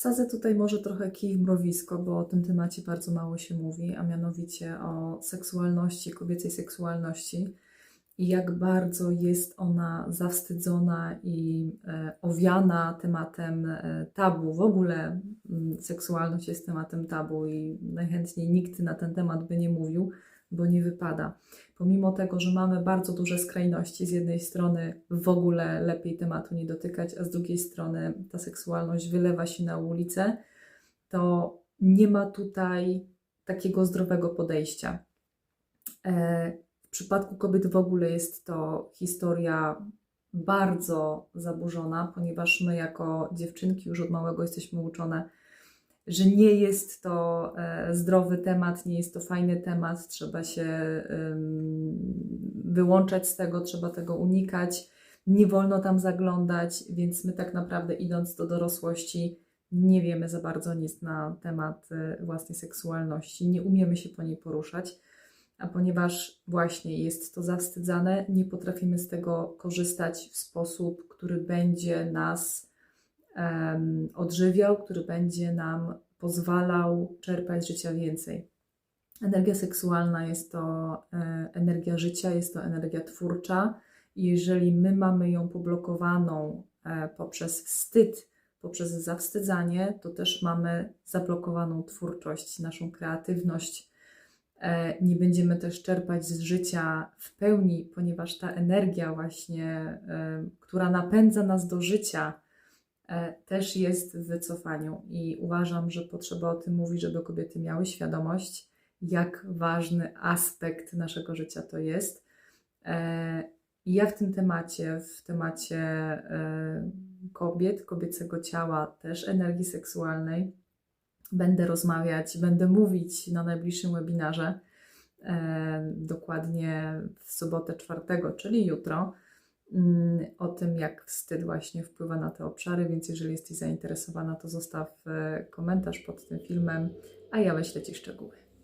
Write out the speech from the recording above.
Wsadzę tutaj może trochę kij w mrowisko, bo o tym temacie bardzo mało się mówi, a mianowicie o seksualności, kobiecej seksualności i jak bardzo jest ona zawstydzona i e, owiana tematem e, tabu. W ogóle mm, seksualność jest tematem tabu i najchętniej nikt na ten temat by nie mówił, bo nie wypada. Pomimo tego, że mamy bardzo duże skrajności, z jednej strony w ogóle lepiej tematu nie dotykać, a z drugiej strony ta seksualność wylewa się na ulicę, to nie ma tutaj takiego zdrowego podejścia. E, w przypadku kobiet w ogóle jest to historia bardzo zaburzona, ponieważ my, jako dziewczynki, już od małego jesteśmy uczone, że nie jest to e, zdrowy temat, nie jest to fajny temat, trzeba się wyłączać z tego, trzeba tego unikać, nie wolno tam zaglądać, więc my tak naprawdę idąc do dorosłości nie wiemy za bardzo nic na temat e, własnej seksualności, nie umiemy się po niej poruszać a ponieważ właśnie jest to zawstydzane, nie potrafimy z tego korzystać w sposób, który będzie nas odżywiał, który będzie nam pozwalał czerpać życia więcej. Energia seksualna jest to e, energia życia, jest to energia twórcza, i jeżeli my mamy ją poblokowaną e, poprzez wstyd, poprzez zawstydzanie, to też mamy zablokowaną twórczość, naszą kreatywność, E, nie będziemy też czerpać z życia w pełni, ponieważ ta energia, właśnie, która napędza nas do życia, też jest w wycofaniu. I uważam, że potrzeba o tym mówić, żeby kobiety miały świadomość, jak ważny aspekt naszego życia to jest. I ja w tym temacie, w temacie kobiet, kobiecego ciała, też energii seksualnej, będę rozmawiać, będę mówić na najbliższym webinarze, e, dokładnie w sobotę czwartego, czyli jutro, o tym, jak wstyd właśnie wpływa na te obszary, więc jeżeli jesteś zainteresowana, to zostaw e, komentarz pod tym filmem, a ja wyślę Ci szczegóły.